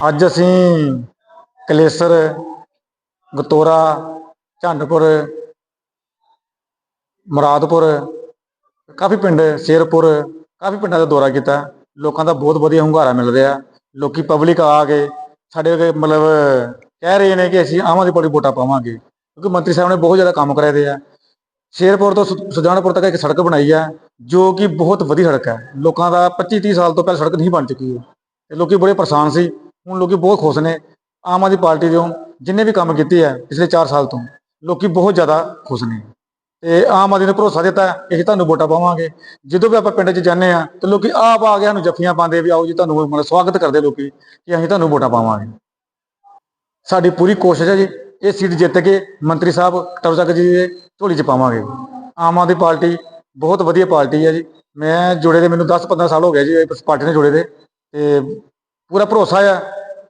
ਅੱਜ ਅਸੀਂ ਕਲੇਸਰ, ਗਤੋਰਾ, ਝੰਡਪੁਰ, ਮੁਰਾਦਪੁਰ, ਕਾਫੀ ਪਿੰਡ, ਸ਼ੇਰਪੁਰ, ਕਾਫੀ ਪਿੰਡਾਂ ਦਾ ਦੌਰਾ ਕੀਤਾ। ਲੋਕਾਂ ਦਾ ਬਹੁਤ ਵਧੀਆ ਹੁੰਗਾਰਾ ਮਿਲ ਰਿਹਾ। ਲੋਕੀ ਪਬਲਿਕ ਆ ਕੇ ਸਾਡੇ ਅੱਗੇ ਮਤਲਬ ਕਹਿ ਰਹੇ ਨੇ ਕਿ ਅਸੀਂ ਆਮ ਆਦਮੀ ਪਾਰਟੀ ਵੋਟਾਂ ਪਾਵਾਂਗੇ। ਕਿਉਂਕਿ ਮੰਤਰੀ ਸਾਹਿਬ ਨੇ ਬਹੁਤ ਜ਼ਿਆਦਾ ਕੰਮ ਕਰਾਏ ਦੇ ਆ। ਸ਼ੇਰਪੁਰ ਤੋਂ ਸੁਜਾਨਪੁਰ ਤੱਕ ਇੱਕ ਸੜਕ ਬਣਾਈ ਆ, ਜੋ ਕਿ ਬਹੁਤ ਵਧੀਆ ਸੜਕ ਹੈ। ਲੋਕਾਂ ਦਾ 25 30 ਸਾਲ ਤੋਂ ਪਹਿਲਾਂ ਸੜਕ ਨਹੀਂ ਬਣ ਚੁੱਕੀ ਹੈ। ਤੇ ਲੋਕੀ ਬੜੇ ਪਰੇਸ਼ਾਨ ਸੀ। ਹੁਣ ਲੋਕੀ ਬਹੁਤ ਖੁਸ਼ ਨੇ, ਆਮ ਆਦਮੀ ਪਾਰਟੀ ਦੇ ਜਿੰਨੇ ਵੀ ਕੰਮ ਕੀਤੇ ਆ ਪਿਛਲੇ 4 ਸਾਲ ਤੋਂ, ਲੋਕੀ ਬਹੁਤ ਜ਼ਿਆਦਾ ਖੁਸ਼ ਨੇ। ਤੇ ਆਮ ਆਦਮੀ ਨੇ ਭਰੋਸਾ ਦਿੱਤਾ ਕਿ ਅਸੀਂ ਤੁਹਾਨੂੰ ਵੋਟਾਂ ਪਾਵਾਂਗੇ। ਜਦੋਂ ਵੀ ਆਪਾਂ ਪਿੰਡ 'ਚ ਜਾਂਦੇ ਆ ਤੇ ਲੋਕੀ ਆਪ ਆ ਕੇ ਸਾਨੂੰ ਜੱਫੀਆਂ ਪਾਉਂਦੇ ਵੀ ਆਓ ਜੀ ਤੁਹਾਨੂੰ ਮਤਲਬ ਸਵਾਗਤ ਕਰਦੇ ਲੋਕੀ ਕਿ ਅਸੀਂ ਤੁਹਾਨੂੰ ਵੋਟਾਂ ਪਾਵਾਂਗੇ। ਸਾਡੀ ਪੂਰੀ ਕੋਸ਼ਿਸ਼ ਹੈ ਜੀ, ਇਹ ਸੀਟ ਜਿੱਤ ਕੇ ਮੰਤਰੀ ਸਾਹਿਬ ਟਰਜ਼ਕ ਜੀ ਦੇ ਝੋਲੀ 'ਚ ਪਾਵਾਂਗੇ। ਆਮ ਆਦਮੀ ਪਾਰਟੀ ਬਹੁਤ ਵਧੀਆ ਪਾਰਟੀ ਹੈ ਜੀ। ਮੈਂ ਜੁੜੇ ਦੇ ਮੈਨੂੰ 10-15 ਸਾਲ ਹੋ ਗਏ ਜੀ, ਇਸ ਪਾਰਟੀ ਨਾਲ ਜੁੜੇ ਦੇ। ਤੇ ਪੂਰਾ ਭਰੋਸਾ ਆ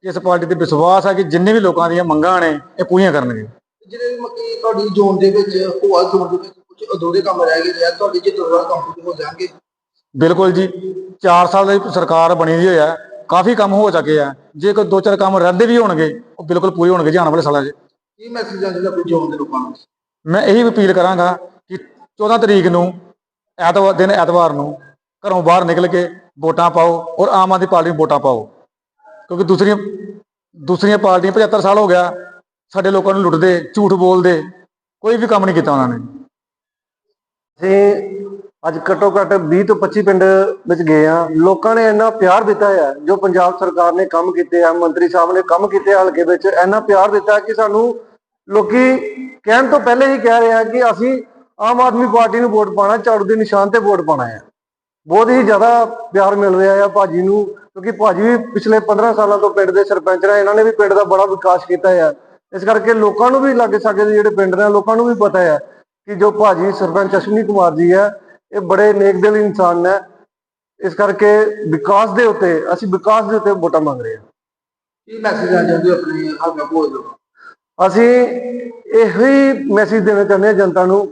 ਇਸ ਪਾਰਟੀ ਤੇ ਵਿਸ਼ਵਾਸ ਹੈ ਕਿ ਜਿੰਨੇ ਵੀ ਲੋਕਾਂ ਦੀਆਂ ਮੰਗਾਂ ਨੇ ਇਹ ਪੂਰੀਆਂ ਕਰਨਗੇ। ਜਿਹੜੇ ਮੱਕੀ ਤੁਹਾਡੀ ਜ਼ੋਨ ਦੇ ਵਿੱਚ ਹੋਆ ਜ਼ੋਨ ਦੇ ਵਿੱਚ ਕੁਝ ਅਧੂਰੇ ਕੰਮ ਰਹਿ ਗਏ ਆ ਤੁਹਾਡੀ ਜੇ ਦੁਬਾਰਾ ਕੰਪਲੀਟ ਹੋ ਜਾਣਗੇ। ਬਿਲਕੁਲ ਜੀ। 4 ਸਾਲ ਦੀ ਸਰਕਾਰ ਬਣੀ ਦੀ ਹੋਇਆ ਕਾਫੀ ਕੰਮ ਹੋ ਚੁੱਕੇ ਆ। ਜੇ ਕੋਈ ਦੋ ਚਾਰ ਕੰਮ ਰਹਿੰਦੇ ਵੀ ਹੋਣਗੇ ਉਹ ਬਿਲਕੁਲ ਪੂਰੇ ਹੋਣਗੇ ਜੀ ਆਉਣ ਵਾਲੇ ਸਾਲਾਂ 'ਚ। ਕੀ ਮੈਸੇਜ ਆ ਜਿਹੜਾ ਆਪਣੀ ਜ਼ੋਨ ਦੇ ਲੋਕਾਂ ਨੂੰ? ਮੈਂ ਇਹੀ ਅਪੀਲ ਕਰਾਂਗਾ ਕਿ 14 ਤਰੀਕ ਨੂੰ ਐਤਵਾਰ ਦਿਨ ਐਤਵਾਰ ਨੂੰ ਘਰੋਂ ਬਾਹਰ ਨਿਕਲ ਕੇ ਵੋਟਾਂ ਪਾਓ ਔਰ ਆਮ ਆਦਮੀ ਪਾਰਟੀ ਨੂੰ ਵੋਟਾਂ ਪਾਓ। ਕਿਉਂਕਿ ਦੂਸਰੀਆਂ ਦੂਸਰੀਆਂ ਪਾਰਟੀਆਂ 75 ਸਾਲ ਹੋ ਗਿਆ, ਸਾਡੇ ਲੋਕਾਂ ਨੂੰ ਲੁੱਟਦੇ, ਝੂਠ ਬੋਲਦੇ, ਕੋਈ ਵੀ ਕੰਮ ਨਹੀਂ ਕੀਤਾ ਉਹਨਾਂ ਨੇ। ਅਸੀਂ ਅੱਜ ਘੱਟੋ ਘੱਟ 20 ਤੋਂ 25 ਪਿੰਡ ਵਿੱਚ ਗਏ ਆ ਲੋਕਾਂ ਨੇ ਇੰਨਾ ਪਿਆਰ ਦਿੱਤਾ ਹੈ ਜੋ ਪੰਜਾਬ ਸਰਕਾਰ ਨੇ ਕੰਮ ਕੀਤੇ ਆ, ਮੰਤਰੀ ਸਾਹਿਬ ਨੇ ਕੰਮ ਕੀਤੇ ਹਲਕੇ ਵਿੱਚ, ਇੰਨਾ ਪਿਆਰ ਦਿੱਤਾ ਕਿ ਸਾਨੂੰ ਲੋਕੀ ਕਹਿਣ ਤੋਂ ਪਹਿਲੇ ਹੀ ਕਹਿ ਰਹੇ ਆ ਕਿ ਅਸੀਂ ਆਮ ਆਦਮੀ ਪਾਰਟੀ ਨੂੰ ਵੋਟ ਪਾਣਾ ਝਾੜੂ ਦੇ ਨਿਸ਼ਾਨ ਤੇ ਵੋਟ ਪਾਣਾ ਹੈ ਬਹੁਤ ਹੀ ਜ਼ਿਆਦਾ ਪਿਆਰ ਮਿਲ ਰਿਹਾ ਆ ਭਾਜੀ ਨੂੰ ਕਿਉਂਕਿ ਭਾਜੀ ਵੀ ਪਿਛਲੇ 15 ਸਾਲਾਂ ਤੋਂ ਪਿੰਡ ਦੇ ਸਰਪੰਚ ਨੇ ਇਹਨਾਂ ਨੇ ਵੀ ਪਿੰਡ ਦਾ ਬੜਾ ਵਿਕਾਸ ਕੀਤਾ ਹੈ ਇਸ ਕਰਕੇ ਲੋਕਾਂ ਨੂੰ ਵੀ ਲਾਗੇ ਸਾਗੇ ਦੇ ਜਿਹੜੇ ਪਿੰਡ ਨੇ ਲੋਕਾਂ ਨੂੰ ਵੀ ਪਤਾ ਹੈ ਕਿ ਜੋ ਭਾਜੀ ਸਰਪੰਚ ਅਸ਼ਵਨੀ ਕੁਮਾਰ ਜੀ ਹੈ ਇਹ ਬੜੇ ਨੇਕ ਦਿਲ ਇਨਸਾਨ ਨੇ। ਇਸ ਕਰਕੇ ਵਿਕਾਸ ਦੇ ਉੱਤੇ ਅਸੀਂ ਵਿਕਾਸ ਦੇ ਉੱਤੇ ਵੋਟਾਂ ਮੰਗ ਰਹੇ ਹਾਂ ਕੀ ਮੈਸੇਜ ਆ ਜਾਂਦੇ ਆਪਣੇ ਭੋਜ ਨੂੰ ਅਸੀਂ ਇਹੋ ਹੀ ਮੈਸੇਜ ਦੇਣਾ ਚਾਹੁੰਦੇ ਹਾਂ ਜਨਤਾ ਨੂੰ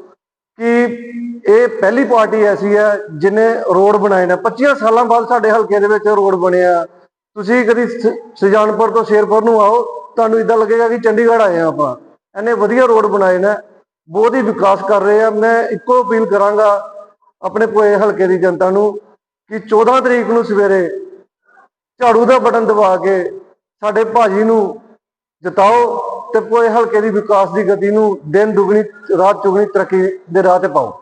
ਕਿ ਇਹ ਪਹਿਲੀ ਪਾਰਟੀ ਐਸੀ ਹੈ ਜਿਨੇ ਰੋਡ ਬਣਾਏ ਨੇ। 25 ਸਾਲਾਂ ਬਾਅਦ ਸਾਡੇ ਹਲਕੇ ਦੇ ਵਿੱਚ ਰੋਡ ਬਣਿਆ। ਤੁਸੀਂ ਕਦੀ ਸ- ਸੁਜਾਨਪੁਰ ਤੋਂ ਸ਼ੇਰਪੁਰ ਨੂੰ ਆਓ, ਤੁਹਾਨੂੰ ਇਦਾਂ ਲੱਗੇਗਾ ਕਿ ਚੰਡੀਗੜ੍ਹ ਆਏ ਹਾਂ ਆਪਾਂ। ਇਹਨੇ ਵਧੀਆ ਰੋਡ ਬਣਾਏ ਨੇ, ਬਹੁਤ ਹੀ ਵਿਕਾਸ ਕਰ ਰਹੇ ਆ। ਮੈਂ ਇੱਕੋ ਅਪੀਲ ਕਰਾਂਗਾ ਆਪਣੇ ਪੋਏ ਹਲਕੇ ਦੀ ਜਨਤਾ ਨੂੰ ਕਿ 14 ਤਰੀਕ ਨੂੰ ਸਵੇਰੇ ਝਾੜੂ ਦਾ ਬਟਨ ਦਬਾ ਕੇ ਸਾਡੇ ਭਾਜੀ ਨੂੰ ਜਿਤਾਓ ਤੇ ਪੂਰੇ ਹਲਕੇ ਦੀ ਵਿਕਾਸ ਦੀ ਗਤੀ ਨੂੰ ਦਿਨ ਦੁਗਣੀ, ਰਾਤ ਚੁਗਣੀ ਤਰੱਕੀ ਦੇ ਰਾਹ ਤੇ ਪਾਓ।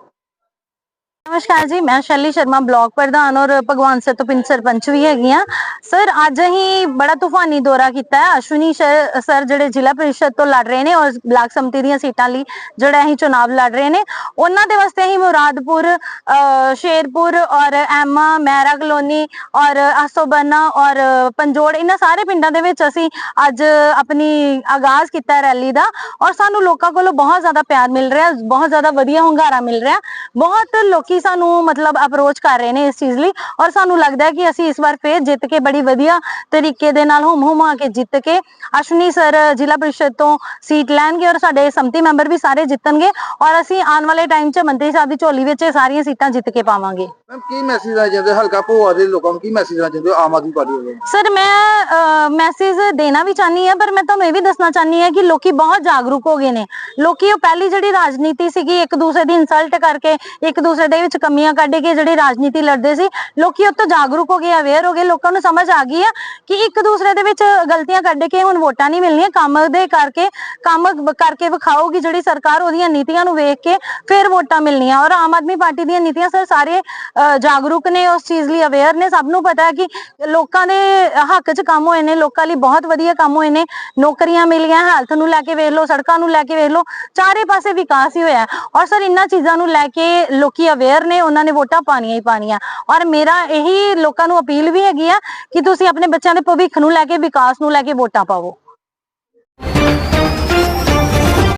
ਨਮਸਕਾਰ ਜੀ, ਮੈਂ ਸ਼ੈਲੀ ਸ਼ਰਮਾ, ਬਲਾਕ ਪ੍ਰਧਾਨ ਔਰ ਭਗਵਾਨ ਸੇ ਤੋਂ ਪਿੰਡ ਸਰਪੰਚ ਵੀ ਹੈਗੀ ਆ ਸਰ ਅੱਜ ਅਸੀਂ ਬੜਾ ਤੂਫਾਨੀ ਦੌਰਾ ਕੀਤਾ ਹੈ। ਅਸ਼ਵਨੀ ਸ਼- ਸਰ ਜਿਹੜੇ ਜ਼ਿਲ੍ਹਾ ਪ੍ਰੀਸ਼ਦ ਤੋਂ ਲੜ ਰਹੇ ਨੇ ਔਰ ਬਲਾਕ ਸਮਿਤੀ ਦੀਆਂ ਸੀਟਾਂ ਲਈ ਜਿਹੜਾ ਅਸੀਂ ਚੁਣਾਵ ਲੜ ਰਹੇ ਨੇ ਉਹਨਾਂ ਦੇ ਵਾਸਤੇ ਅਸੀਂ ਮੁਰਾਦਪੁਰ ਅ, ਸ਼ੇਰਪੁਰ ਔਰ ਐਮਾ ਮਹਿਰਾ ਕਲੋਨੀ ਔਰ ਆਸੋਬਨਾ ਔਰ ਪੰਜੋੜ ਇਹਨਾਂ ਸਾਰੇ ਪਿੰਡਾਂ ਦੇ ਵਿੱਚ ਅਸੀਂ ਅੱਜ ਆਪਣੀ ਆਗਾਜ਼ ਕੀਤਾ ਰੈਲੀ ਦਾ ਔਰ ਸਾਨੂੰ ਲੋਕਾਂ ਕੋਲੋਂ ਬਹੁਤ ਜ਼ਿਆਦਾ ਪਿਆਰ ਮਿਲ ਰਿਹਾ ਬਹੁਤ ਜ਼ਿਆਦਾ ਵਧੀਆ ਹੁੰਗਾਰਾ ਮਿਲ ਰਿਹਾ। ਬਹੁਤ ਲੋਕੀ ਸਾਨੂੰ ਮਤਲਬ ਅਪਰੋਚ ਕਰ ਰਹੇ ਨੇ ਇਸ ਚੀਜ਼ ਲਈ ਔਰ ਸਾਨੂੰ ਲੱਗਦਾ ਹੈ ਕਿ ਅਸੀਂ ਇਸ ਵਾਰ ਫੇਰ ਜਿੱਤ ਕੇ ਬੜੀ ਵਧੀਆ ਤਰੀਕੇ ਦੇ ਨਾਲ ਹੁਮ ਹੁਮਾ ਕੇ ਜਿੱਤ ਕੇ ਅਸ਼ਵਨੀ ਸਰ ਜ਼ਿਲ੍ਹਾ ਪ੍ਰੀਸ਼ਦ ਤੋਂ ਸੀਟ ਲੈਣਗੇ ਔਰ ਸਾਡੇ ਸੰਮਤੀ ਮੈਂਬਰ ਵੀ ਸਾਰੇ ਜਿੱਤਣਗੇ ਔਰ ਅਸੀਂ ਆਉਣ ਵਾਲੇ ਟਾਈਮ 'ਚ ਮੰਤਰੀ ਸਾਹਿਬ ਦੀ ਝੋਲੀ ਵਿੱਚ ਇਹ ਸਾਰੀਆਂ ਸੀਟਾਂ ਜਿੱਤ ਕੇ ਪਾਵਾਂਗੇ। ਮੈਮ ਕੀ ਮੈਸੇਜ ਆ ਜਾਂਦੇ? ਹਲਕਾ ਭੋਆ ਦੇ ਲੋਕਾਂ ਨੂੰ ਕੀ ਮੈਸੇਜ ਆ ਜਾਂਦੇ? ਆਮ ਆਦਮੀ ਪਾਰਟੀ ਵੱਲੋਂ? ਸਰ ਮੈਂ ਮੈਸੇਜ ਦੇਣਾ ਵੀ ਚਾਹਨੀ ਹਾਂ ਪਰ ਮੈਂ ਤੁਹਾਨੂੰ ਇਹ ਵੀ ਦੱਸਣਾ ਚਾਹਨੀ ਹਾਂ ਕਿ ਲੋਕੀ ਬਹੁਤ ਜਾਗਰੂਕ ਹੋ ਗਏ ਨੇ। ਲੋਕੀ ਉਹ ਪਹਿਲੀ ਜਿਹੜੀ ਰਾਜਨੀਤੀ ਸੀਗੀ ਇੱਕ ਦੂਸਰੇ ਦੀ ਇਨਸਲਟ ਕਰਕੇ ਇੱਕ ਦੂਸਰੇ ਦੇ ਵਿੱਚ ਕਮੀਆਂ ਕੱਢ ਕੇ ਜਿਹੜੀ ਰਾਜਨੀਤੀ ਲੜਦੇ ਸੀ ਲੋਕੀ ਉਹ ਤੋਂ ਜਾਗਰੂਕ ਹੋ ਗਏ ਅਵੇਅਰ ਹੋ ਗਏ ਲੋਕਾਂ ਨੂੰ ਸਮਝ ਆ ਗਈ ਆ ਕਿ ਇੱਕ ਦੂਸਰੇ ਦੇ ਵਿੱਚ ਗਲਤੀਆਂ ਕੱਢ ਕੇ ਹੁਣ ਵੋਟਾਂ ਨਹੀਂ ਮਿਲਣੀਆਂ, ਕੰਮ ਦੇ ਕਰਕੇ, ਕੰਮ ਕਰਕੇ ਵਿਖਾਓਗੀ ਜਿਹੜੀ ਸਰਕਾਰ ਉਹਦੀਆਂ ਨੀਤੀਆਂ ਨੂੰ ਵੇਖ ਕੇ ਫਿਰ ਵੋਟਾਂ ਮਿਲਣੀਆਂ। ਔਰ ਆਮ ਆਦਮੀ ਪਾਰਟੀ ਦੀਆਂ ਨੀਤੀਆਂ ਸਰ ਸਾਰੇ ਜਾਗਰੂਕ ਨੇ, ਉਸ ਚੀਜ਼ ਲਈ ਅਵੇਅਰ ਨੇ। ਸਭ ਨੂੰ ਪਤਾ ਹੈ ਕਿ ਲੋਕਾਂ ਦੇ ਹੱਕ 'ਚ ਕੰਮ ਹੋਏ ਨੇ, ਲੋਕਾਂ ਲਈ ਬਹੁਤ ਵਧੀਆ ਕੰਮ ਹੋਏ ਨੇ। ਨੌਕਰੀਆਂ ਮਿਲੀਆਂ, ਹੈਲਥ ਨੂੰ ਲੈ ਕੇ ਵੇਖ ਲਓ, ਸੜਕਾਂ ਨੂੰ ਲੈ ਕੇ ਵੇਖ ਲਓ, ਚਾਰੇ ਪਾਸੇ ਵਿਕਾਸ ਹੀ ਹੋਇਆ ਔਰ ਸਰ ਇਹਨਾਂ ਚੀਜ਼ਾਂ ਨੂੰ ਲੈ ਕੇ ਲੋਕੀ ਅਵੇਅਰ ਨੇ, ਉਹਨਾਂ ਨੇ ਵੋਟਾਂ ਪਾਣੀਆਂ ਹੀ ਪਾਣੀਆਂ ਔਰ ਮੇਰਾ ਇਹੀ ਲੋਕਾਂ ਨੂੰ ਅਪੀਲ ਵੀ ਹੈਗੀ ਆ ਕਿ ਤੁਸੀਂ ਆਪਣੇ ਬੱਚਿਆਂ ਦੇ ਭਵਿੱਖ ਨੂੰ ਲੈ ਕੇ, ਵਿਕਾਸ ਨੂੰ ਲੈ ਕੇ ਵੋਟਾਂ ਪਾਵੋ।